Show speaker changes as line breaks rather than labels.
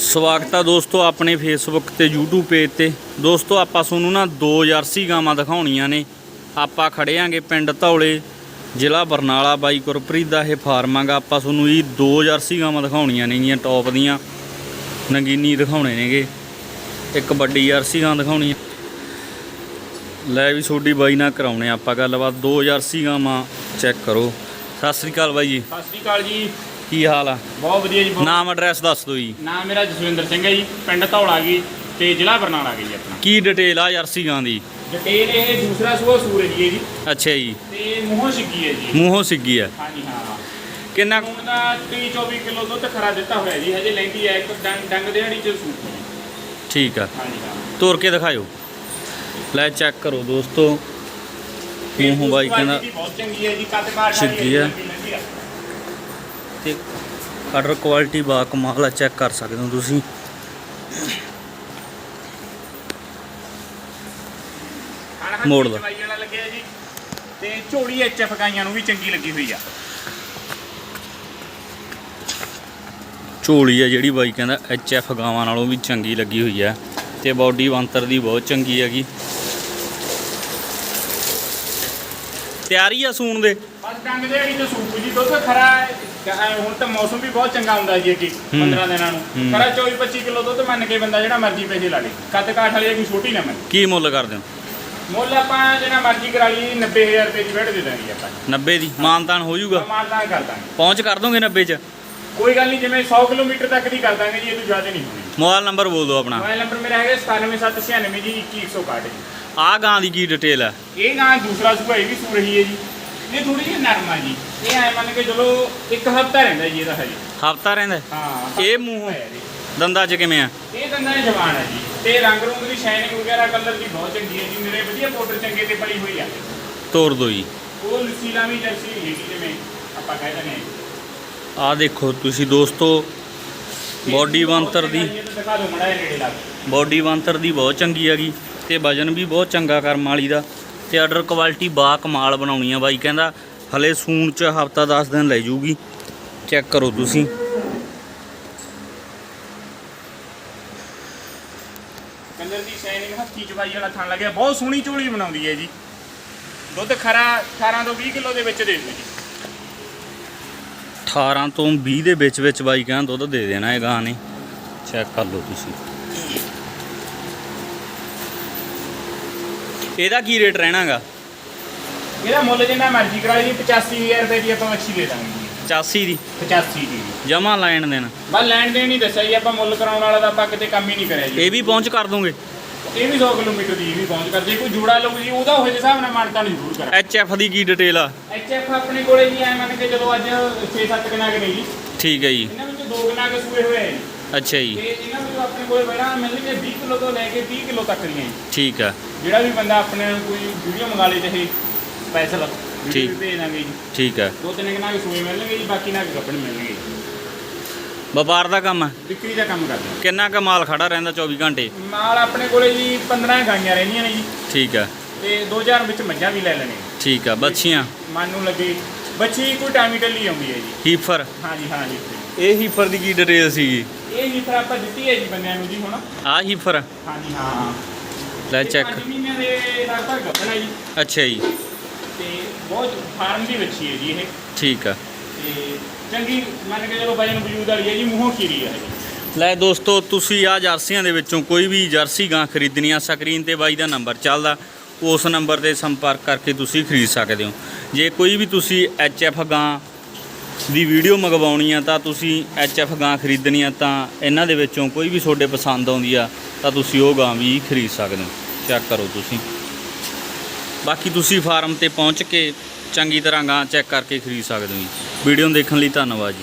ਸਵਾਗਤ ਆ ਦੋਸਤੋ ਆਪਣੇ ਫੇਸਬੁੱਕ ਤੇ YouTube ਪੇਜ ਤੇ। ਦੋਸਤੋ, ਆਪਾਂ ਤੁਹਾਨੂੰ ਨਾ ਦੋ ਜਰਸੀ ਗਾਵਾਂ ਦਿਖਾਉਣੀਆਂ ਨੇ। ਆਪਾਂ ਖੜੇ ਆਂਗੇ ਪਿੰਡ ਧੌਲੇ, ਜ਼ਿਲ੍ਹਾ ਬਰਨਾਲਾ ਬਾਈ ਗੁਰਪ੍ਰੀਤ ਦਾ ਇਹ ਫਾਰਮ ਆਗਾ। ਆਪਾਂ ਤੁਹਾਨੂੰ ਇਹ ਦੋ ਜਰਸੀ ਗਾਵਾਂ ਦਿਖਾਉਣੀਆਂ ਨੇਗੀਆਂ ਟੌਪ ਦੀਆਂ। ਨਗੀਨੀ ਦਿਖਾਉਣੇ ਨੇਗੇ। ਇੱਕ ਵੱਡੀ ਜਰਸੀ ਗਾਂ ਦਿਖਾਉਣੀ ਲੈ ਵੀ ਛੋਡੀ ਬਾਈ ਨਾਲ ਕਰਾਉਣੇ ਆਪਾਂ ਗੱਲਬਾਤ। ਦੋ ਜਰਸੀ ਗਾਵਾਂ ਚੈੱਕ ਕਰੋ। ਸਤਿ ਸ੍ਰੀ ਅਕਾਲ ਬਾਈ ਜੀ।
ਸਤਿ ਸ਼੍ਰੀ ਅਕਾਲ ਜੀ।
ਕੀ ਹਾਲ ਆ?
ਬਹੁਤ ਵਧੀਆ ਜੀ ਬਹੁਤ
ਨਾਮ ਐਡਰੈਸ ਦੱਸ ਦਿਓ ਜੀ।
ਨਾਮ ਮੇਰਾ ਜਸਵਿੰਦਰ ਸਿੰਘ ਹੈ ਜੀ ਪਿੰਡ ਧੌਲਾ ਗਈ ਤੇ ਜ਼ਿਲ੍ਹਾ ਬਰਨਾਲਾ ਗਈ ਆਪਣਾ।
ਕੀ ਡਿਟੇਲ ਆ ਜਰਸੀ ਗਾਂ ਦੀ?
ਡਿਟੇਲ ਇਹ ਦੂਸਰਾ ਸੂਆ ਸੂਰਜ ਜੀ ਹੈ ਜੀ।
ਅੱਛਾ ਜੀ।
ਤੇ ਮੂੰਹੋਂ ਛਿੱਗੀ ਹੈ ਜੀ।
ਮੂੰਹੋਂ ਸਿੱਗੀ ਆ
ਹਾਂਜੀ ਹਾਂ।
ਕਿੰਨਾ
ਹੁਣ ਦਾ 23 24 ਕਿਲੋ ਦੁੱਧ ਖਰਾ ਦਿੱਤਾ ਹੋਇਆ ਜੀ ਹਜੇ ਲੈਂਦੀ ਹੈ ਇੱਕ ਡੰਗ ਡੰਗ ਦੇਹੜੀ ਚ ਸੂਟ ਹੈ
ਠੀਕ ਆ।
ਹਾਂਜੀ ਹਾਂ।
ਤੋੜ ਕੇ ਦਿਖਾਇਓ। ਲੈ ਚੈੱਕ ਕਰੋ ਦੋਸਤੋ। ਮੂੰਹੋਂ ਬਾਈ ਕਹਿੰਦਾ
ਕੁਆਲਿਟੀ ਬਹੁਤ ਚੰਗੀ ਹੈ ਜੀ ਕੱਦ ਕਾਠ
ਛਿੱਗੀ ਹੈ। ਤੇ ਆਰਡਰ ਕੁਆਲਿਟੀ ਬਾ ਕਮਾਲ ਆ ਚੈੱਕ ਕਰ ਸਕਦੇ ਹੋ ਤੁਸੀਂ। ਮੋੜ
ਲੱਗਿਆ ਜੀ। ਤੇ ਝੋਲੀ ਐਚਐਫ ਗਾਈਆਂ ਨੂੰ ਵੀ ਚੰਗੀ ਲੱਗੀ ਹੋਈ ਆ।
ਝੋਲੀ ਆ ਜਿਹੜੀ ਬਾਈ ਕਹਿੰਦਾ ਐਚ ਐਫ ਗਾਵਾਂ ਨਾਲੋਂ ਵੀ ਚੰਗੀ ਲੱਗੀ ਹੋਈ ਆ। ਤੇ ਬਾਡੀ ਬੰਤਰ ਦੀ ਬਹੁਤ ਚੰਗੀ ਹੈਗੀ। ਤਿਆਰੀ ਆ ਸੂਣ ਦੇ?
ਬਸ ਡੰਗ ਦੇਹੜੀ ਚ ਸੂਟ ਜੀ ਦੁੱਧ ਖਰਾ ਹੈ। ਅਹ ਹੁਣ ਤਾਂ ਮੌਸਮ ਵੀ ਬਹੁਤ ਚੰਗਾ ਹੁੰਦਾ ਜੀ ਅੱਗੇ
ਹੂੰ।
15 ਦਿਨਾਂ ਨੂੰ।
ਹੂੰ।
ਖਰਾ 24 25 ਕਿਲੋ ਦੁੱਧ ਮੰਨ ਕੇ ਬੰਦਾ ਜਿਹੜਾ ਮਰਜ਼ੀ ਪੈਸੇ ਲਾ ਲੇ। ਕੱਦ ਕਾਠ ਵਾਲੀ ਕੋਈ ਛੋਟੀ ਨਾ ਮੰਨ।
ਕੀ ਮੁੱਲ ਕਰਦੇ ਹੋ?
ਮੁੱਲ ਆਪਾਂ ਜਿਹੜਾ ਮਰਜ਼ੀ ਕਰਾ ਲਈ 90000 ਰੁਪਏ ਦੀ ਬੈਠ ਦੇ ਦਾਂਗੇ ਆਪਾਂ।
90 ਦੀ ਮਾਨਤਾਨ ਹੋ ਜਾਊਗਾ?
ਮਾਨਦਾਨ ਕਰ ਦਾਂਗੇ।
ਪਹੁੰਚ ਕਰ ਦੋਗੇ 90 ਚ?
ਕੋਈ ਗੱਲ ਨਹੀਂ ਜਿਵੇਂ 100 ਕਿਲੋਮੀਟਰ ਤੱਕ ਦੀ ਕਰ ਦਾਂਗੇ ਜੀ ਇਹ ਤੋਂ ਜ਼ਿਆਦਾ ਨਹੀਂ ਹੋਣੀ।
ਮੋਬਾਈਲ ਨੰਬਰ ਬੋਲ ਦਿਓ ਆਪਣਾ।
ਮੋਬਾਈਲ ਨੰਬਰ ਮੇਰਾ ਹੈਗਾ 97796 ਜੀ 21161 ਜੀ।
ਆਹ ਗਾਂ ਦੀ ਕੀ ਡਿਟੇਲ ਆ?
ਇਹ ਗਾਂ ਦੂਸਰਾ ਸੂਆ ਇਹ ਵੀ ਸੂ ਰਹੀ ਹੈ ਜੀ। ਇਹ ਥੋੜੀ ਜਿਹੀ ਨਰਮ ਆ ਜੀ। ਇਹ ਐ ਮੰਨ ਕੇ ਚਲੋ ਇੱਕ ਹਫਤਾ ਰਹਿੰਦਾ ਜੀ ਇਹਦਾ ਹਜੇ।
ਹਫਤਾ ਰਹਿੰਦਾ
ਹਾਂ?
ਇਹ ਮੂੰਹੋਂ। ਦੰਦਾਂ ਚ ਕਿਵੇਂ ਆ?
ਇਹ ਦੰਦਾਂ ਦੀ ਜਵਾਨ ਹੈ ਜੀ। ਤੇ ਰੰਗ ਰੂੰਗ ਦੀ ਸ਼ਾਈਨਿੰਗ ਵਗੈਰਾ ਕਲਰ ਦੀ ਬਹੁਤ ਚੰਗੀ ਹੈ ਜੀ। ਮੇਰੇ ਵਧੀਆ ਪਾਊਡਰ ਚੰਗੇ ਤੇ ਬਣੀ ਹੋਈ ਆ।
ਤੋੜ ਦੋ ਜੀ।
ਉਹ ਲਸੀਲਾ ਵੀ ਜਰਸੀ ਹੈਗੀ ਜਿਵੇਂ ਆਪਾਂ ਕਹਿ ਦਿੰਦੇ
ਆਹ ਦੇਖੋ ਤੁਸੀਂ ਦੋਸਤੋ ਬੋਡੀ ਬੰਤਰ ਦੀ। ਬੋਡੀ ਬੰਤਰ ਦੀ ਬਹੁਤ ਚੰਗੀ ਹੈਗੀ ਤੇ ਵਜਨ ਵੀ ਬਹੁਤ ਚੰਗਾ ਕਰਮ ਵਾਲੀ ਦਾ। ਤੇ ਆਰਡਰ ਕੁਆਲਿਟੀ ਬਾ ਕਮਾਲ ਬਣਾਉਣੀ ਆ ਬਾਈ ਕਹਿੰਦਾ ਹਲੇ ਸੂਣ ਚ ਹਫਤਾ 10 ਦਿਨ ਲੈ ਜੂਗੀ ਚੈੱਕ ਕਰੋ ਤੁਸੀਂ।
ਕਲਰ ਦੀ ਸ਼ਾਈਨਿੰਗ ਹੱਥੀ ਚਵਾਈ ਵਾਲਾ ਥਣ ਲੱਗਿਆ ਬਹੁਤ ਸੋਹਣੀ ਝੋਲੀ ਬਣਾਉਂਦੀ ਹੈ ਜੀ। ਦੁੱਧ ਖਰਾ 18 ਤੋਂ 20 ਕਿਲੋ ਦੇ ਵਿੱਚ ਦੇ ਦਿਓ ਜੀ।
18 ਤੋਂ 20 ਦੇ ਵਿੱਚ ਵਿੱਚ ਬਾਈ ਕਹਿੰਦਾ ਦੁੱਧ ਦੇ ਦੇਣਾ ਇਹ ਗਾਂ ਨੇ। ਚੈੱਕ ਕਰ ਲਓ ਤੁਸੀਂ। ਇਹਦਾ ਕੀ ਰੇਟ ਰਹਿਣਾਗਾ?
ਇਹਦਾ ਮੁੱਲ ਜਿੰਨਾ ਮਰਜ਼ੀ ਕਰਾ ਲਈ 85000 ਰੁਪਏ ਦੀ ਆਪਾਂ ਮੱਛੀ ਦੇ ਦਾਂਗੇ ਜੀ।
85 ਦੀ?
85 ਦੀ।
ਜਮਾ ਲੈਣ ਦੇਣ।
ਬਸ ਲੈਣ ਦੇਣ ਨਹੀਂ ਦੱਸਿਆ ਜੀ ਆਪਾਂ ਮੁੱਲ ਕਰਾਉਣ ਵਾਲਾ ਤਾਂ ਆਪਾਂ ਕਿਤੇ ਕੰਮ ਹੀ ਨਹੀਂ ਕਰਿਆ ਜੀ।
ਇਹ ਵੀ ਪਹੁੰਚ ਕਰ ਦੋਗੇ?
ਇਹ ਵੀ 100 ਕਿਲੋਮੀਟਰ ਦੀ ਇਹ ਵੀ ਪਹੁੰਚ ਕਰਦੇ ਕੋਈ ਜੂੜਾ ਲਊ ਜੀ ਉਹਦਾ ਉਹਦੇ ਹਿਸਾਬ ਨਾਲ ਮਾਨਤਾ ਨਹੀਂ ਜ਼ਰੂਰ ਕਰਾਂ
ਐਚ ਐਫ ਦੀ ਕੀ ਡਿਟੇਲ ਆ?
ਐਚਐਫ ਆਪਣੇ ਕੋਲੇ ਜੀ ਐ ਮੰਨ ਕੇ ਜਦੋਂ ਅੱਜ 6-7 ਕਿਨਾਗ ਨੇ ਜੀ।
ਠੀਕ ਹੈ ਜੀ।
ਇਹਨਾਂ ਵਿੱਚੋਂ ਦੋ ਕਿਨਾਗ ਸੂਏ ਹੋਏ ਆ ਜੀ।
ਅੱਛਾ ਜੀ।
ਤੇ ਇਹਨਾਂ ਵਿੱਚੋਂ ਆਪਣੇ ਕੋਲੇ ਬੜਾ ਮਿਲਣਗੇ 20 ਕਿਲੋ ਤੋਂ ਲੈ ਕੇ 30 ਕਿਲੋ ਤੱਕ ਦੀਆਂ ਜੀ।
ਠੀਕ ਆ।
ਜਿਹੜਾ ਵੀ ਬੰਦਾ ਆਪਣੇ ਨੂੰ ਕੋਈ ਵੀਡੀਓ ਮੰਗਾ ਲੇ ਚਾਹੇ ਪੈਸਾ ਲਾ
ਠੀਕ।
ਵੀਡੀਓ ਭੇਜ ਦਾਂਗੇ ਜੀ।
ਠੀਕ ਆ।
ਦੋ ਤਿੰਨ ਕਿਨਾਗ ਸੂਏ ਮਿਲਣਗੇ ਜੀ ਬਾਕੀ ਨਾਗ ਕੱਪੜੇ ਮਿਲਣਗੇ।
ਵਪਾਰ ਦਾ ਕੰਮ ਆ?
ਵਿਕਰੀ ਦਾ ਕੰਮ ਕਰਦੇ ਹਾਂ।
ਕਿੰਨਾ ਕ ਮਾਲ ਖੜਾ ਰਹਿੰਦਾ 24 ਘੰਟੇ?
ਮਾਲ ਆਪਣੇ ਕੋਲੇ ਜੀ 15 ਗਾਈਆਂ ਰਹਿੰਦੀਆਂ ਨੇ ਜੀ।
ਠੀਕ ਆ।
ਤੇ 2000 ਵਿੱਚ ਮੱਝਾਂ ਵੀ ਲੈ ਲੈਣੇ
ਠੀਕ ਆ। ਬੱਚੀਆਂ
ਮਨ ਨੂੰ ਲੱਗੇ ਬੱਚੀ ਕੋਈ ਟਾਈਮੀ ਟੱਲੀ ਆਉਂਦੀ ਹੈ ਜੀ।
ਹੀਫਰ?
ਹਾਂਜੀ ਹਾਂਜੀ।
ਇਹ ਹੀਫਰ ਦੀ ਕੀ ਡਿਟੇਲ ਸੀਗੀ?
ਇਹ ਹੀ ਫਿਰ ਆਪਾਂ ਦਿੱਤੀ ਹੈ ਜੀ ਬੰਦਿਆਂ ਨੂੰ ਜੀ ਹੁਣ।
ਆ ਹੀਫਰ
ਹਾਂਜੀ ਹਾਂ।
ਲੈ
ਇਹ
ਚੈੱਕ
ਪੰਜ ਮਹੀਨਿਆਂ ਦੇ ਲਗਭਗ ਗੱਭਣ ਹੈ ਜੀ।
ਅੱਛਾ ਜੀ।
ਤੇ ਬਹੁਤ ਫਾਰਮ ਦੀ ਵੱਛੀ ਹੈ ਜੀ ਇਹ।
ਠੀਕ ਆ।
ਤੇ ਚੰਗੀ ਮੰਨ ਕੇ ਚਲੋ ਵਜਨ ਵਜੂਦ ਵਾਲੀ ਹੈ ਜੀ ਮੂੰਹੋਂ ਖੀਰੀ ਹੈ ਜੀ
ਲੈ ਦੋਸਤੋ ਤੁਸੀਂ ਆ ਜਰਸੀਆਂ ਦੇ ਵਿੱਚੋਂ ਕੋਈ ਵੀ ਜਰਸੀ ਗਾਂ ਖਰੀਦਣੀ ਆ ਸਕਰੀਨ ਤੇ ਬਾਈ ਦਾ ਨੰਬਰ ਚੱਲਦਾ। ਉਸ ਨੰਬਰ ਤੇ ਸੰਪਰਕ ਕਰਕੇ ਤੁਸੀਂ ਖਰੀਦ ਸਕਦੇ ਹੋ। ਜੇ ਕੋਈ ਵੀ ਤੁਸੀਂ ਐਚ ਐਫ ਗਾਂ ਦੀ ਵੀਡੀਓ ਮੰਗਵਾਉਣੀ ਆ ਤਾਂ ਤੁਸੀਂ ਐਚ ਐਫ ਗਾਂ ਖਰੀਦਣੀ ਆ ਤਾਂ ਇਹਨਾਂ ਦੇ ਵਿੱਚੋਂ ਕੋਈ ਵੀ ਤੁਹਾਡੇ ਪਸੰਦ ਆਉਂਦੀ ਆ, ਤਾਂ ਤੁਸੀਂ ਉਹ ਗਾਂ ਵੀ ਖਰੀਦ ਸਕਦੇ ਹੋ। ਚੈੱਕ ਕਰੋ ਤੁਸੀਂ। ਬਾਕੀ ਤੁਸੀਂ ਫਾਰਮ ਤੇ ਪਹੁੰਚ ਕੇ ਚੰਗੀ ਤਰ੍ਹਾਂ ਗਾਂ ਚੈੱਕ ਕਰਕੇ ਖਰੀਦ ਸਕਦੇ ਹੋ ਜੀ। ਵੀਡੀਓ ਦੇਖਣ ਲਈ ਧੰਨਵਾਦ ਜੀ।